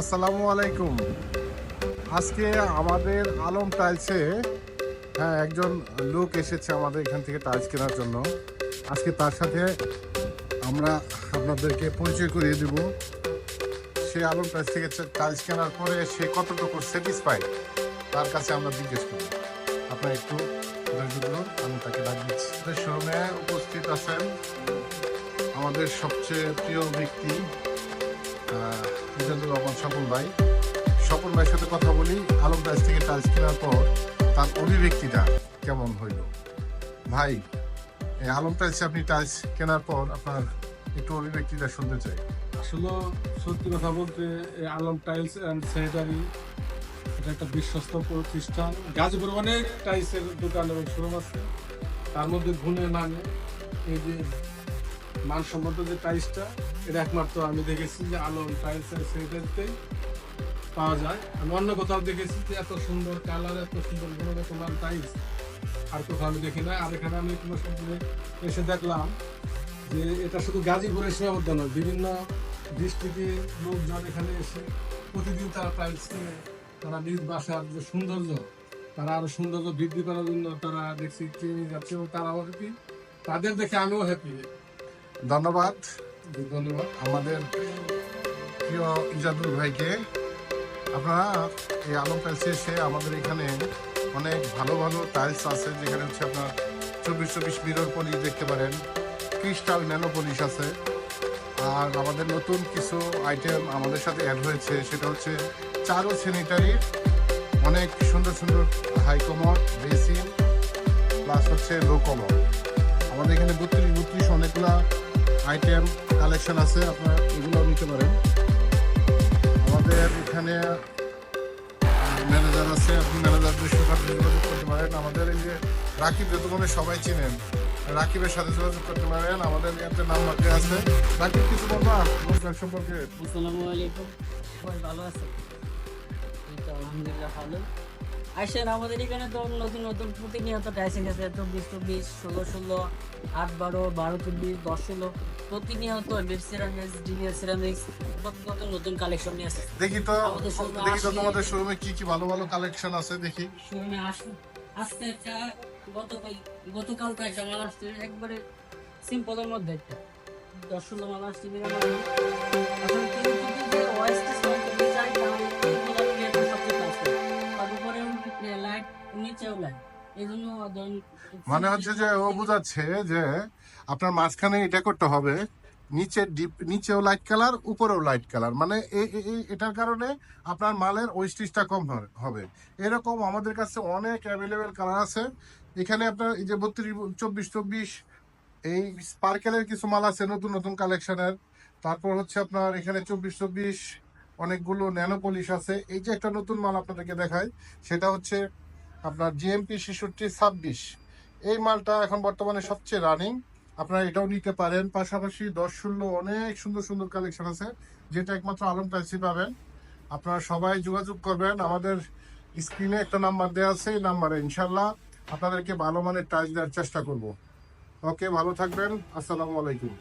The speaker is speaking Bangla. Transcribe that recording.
আসসালামু আলাইকুম। আজকে আমাদের আলম টাইলসে হ্যাঁ একজন লোক এসেছে আমাদের এখান থেকে টাইলস কেনার জন্য। আজকে তার সাথে আমরা আপনাদেরকে পরিচয় করিয়ে দেব। সে আলম টাইলস থেকে টাইলস কেনার পরে সে কতটুকু স্যাটিসফাইড তার কাছে আমরা জিজ্ঞেস করি আপনার একটু আমি তাকে ডাক দিচ্ছি। উপস্থিত আছেন আমাদের সবচেয়ে প্রিয় ব্যক্তি মিজানুর রহমান স্বপন ভাই। স্বপন ভাইয়ের সাথে কথা বলি, আলম টাইলস থেকে টাইলস কেনার পর তার অভিব্যক্তিটা কেমন হইল? ভাই আলম টাইলসে আপনি টাইলস কেনার পর আপনার একটু অভিব্যক্তিটা শুনতে চাই। আসলে সত্যি কথা বলতে, এই আলম টাইলস অ্যান্ড স্যানিটারি এটা একটা বিশ্বস্ত প্রতিষ্ঠান। গাজীপুর অনেক টাইলসের দোকান এবং শোরুম আছে। তার মধ্যে গুণে মানে এই যে মানসম্মত যে টাইলসটা এটা একমাত্র আমি দেখেছি যে আলম টাইলস অ্যান্ড স্যানিটারিতেই পাওয়া যায়। আমি অন্য কোথাও দেখেছি যে এত সুন্দর কালার, এত সুন্দর গুণগত মান টাইলস, আর কোথাও আমি দেখি না আর এখানে আমি তোমার সাথে এসে দেখলাম যে এটা শুধু গাজীপুরে সীমাবদ্ধ নয়, বিভিন্ন ডিস্ট্রিক্টে লোকজন এখানে এসে প্রতিদিন তারা টাইলস কিনে, তারা নিজ বাসার যে সৌন্দর্য, তারা আরও সৌন্দর্য বৃদ্ধি করার জন্য তারা দেখছি কিনে যাচ্ছে এবং তারাও হ্যাপি তাদের দেখে আমিও হ্যাপি ধন্যবাদ। আমাদের প্রিয় ইজাদুল ভাইকে আপনারা এই আলম টাইলসে এসে আমাদের এখানে অনেক ভালো ভালো টাইলস আছে, যেখানে হচ্ছে আপনার চব্বিশ চব্বিশ মিরর পলিশ দেখতে পারেন ক্রিস্টাল ন্যানো পলিশ আছে। আর আমাদের নতুন কিছু আইটেম আমাদের সাথে অ্যাড হয়েছে, সেটা হচ্ছে চারো স্যানিটারির অনেক সুন্দর সুন্দর হাই কমর বেসিন প্লাস হচ্ছে লো কমর আমাদের এখানে বত্রিশ বত্রিশ অনেকগুলা আইটেম কালেকশন আছে, আপনারা এগুলো নিতে পারেন। আমাদের এখানে ম্যানেজার আছে, আপনি ম্যানেজারদের সাথে যোগাযোগ করতে পারেন। আমাদের এই যে রাকিব যতক্ষণে সবাই চিনেন, রাকিবের সাথে যোগাযোগ করতে পারেন। আমাদের একটা নাম্বার দেওয়া আছে। রাকিব, কিছু বলবা? লোকজন সম্পর্কে? আসসালামু আলাইকুম। ভালো আছে আলহামদুলিল্লাহ ভালো। আসেন আমাদের এখানে তো নতুন নতুন প্রতিনিয়ত টাইসিং আছে চব্বিশ চব্বিশ ষোলো ষোলো আট বারো বারো চব্বিশ দশ ষোলো প্রতিনিয়ত বেড সিরামিক্স ডিনিয়ার সিরামিক্স নতুন নতুন কালেকশন নিয়ে আসে দেখি তো দেখি তোমাদের শোরুমে কি কি ভালো ভালো কালেকশন আছে দেখি। শোরুমে আসুন আজকে একটা গতকাল গতকাল তো একটা মাল আসছে একবারে সিম্পলের মধ্যে একটা। দশ ষোলো মাল আসছে মানে হচ্ছে যে ও বোঝাচ্ছে যে আপনার মাঝখানে এটা করতে হবে নিচে ডিপ নিচেও লাইট কালার উপরেও লাইট কালার মানে এটার কারণে আপনার মালের ওয়েস্টেজটা কম হবে- হবে। এরকম আমাদের কাছে অনেক অ্যাভেলেবেল কালার আছে। এখানে আপনার এই যে বত্রিশ চব্বিশ চব্বিশ এই স্পার্কেলের কিছু মাল আছে নতুন নতুন কালেকশনের তারপর হচ্ছে আপনার এখানে চব্বিশ চব্বিশ অনেকগুলো ন্যানো পলিশ আছে। এই যে একটা নতুন মাল আপনাদেরকে দেখায় সেটা হচ্ছে আপনার জিএমপি ছেষট্টি, ছাব্বিশ। এই মালটা এখন বর্তমানে সবচেয়ে রানিং আপনারা এটাও নিতে পারেন। পাশাপাশি দশ ষোলো অনেক সুন্দর সুন্দর কালেকশন আছে, যেটা একমাত্র আলম টাইসি পাবেন। আপনারা সবাই যোগাযোগ করবেন। আমাদের স্ক্রিনে একটা নাম্বার দেওয়া আছে, এই নাম্বারে ইনশাল্লাহ আপনাদেরকে ভালো মানের টাইস দেওয়ার চেষ্টা করব। ওকে ভালো থাকবেন। আসসালামু আলাইকুম।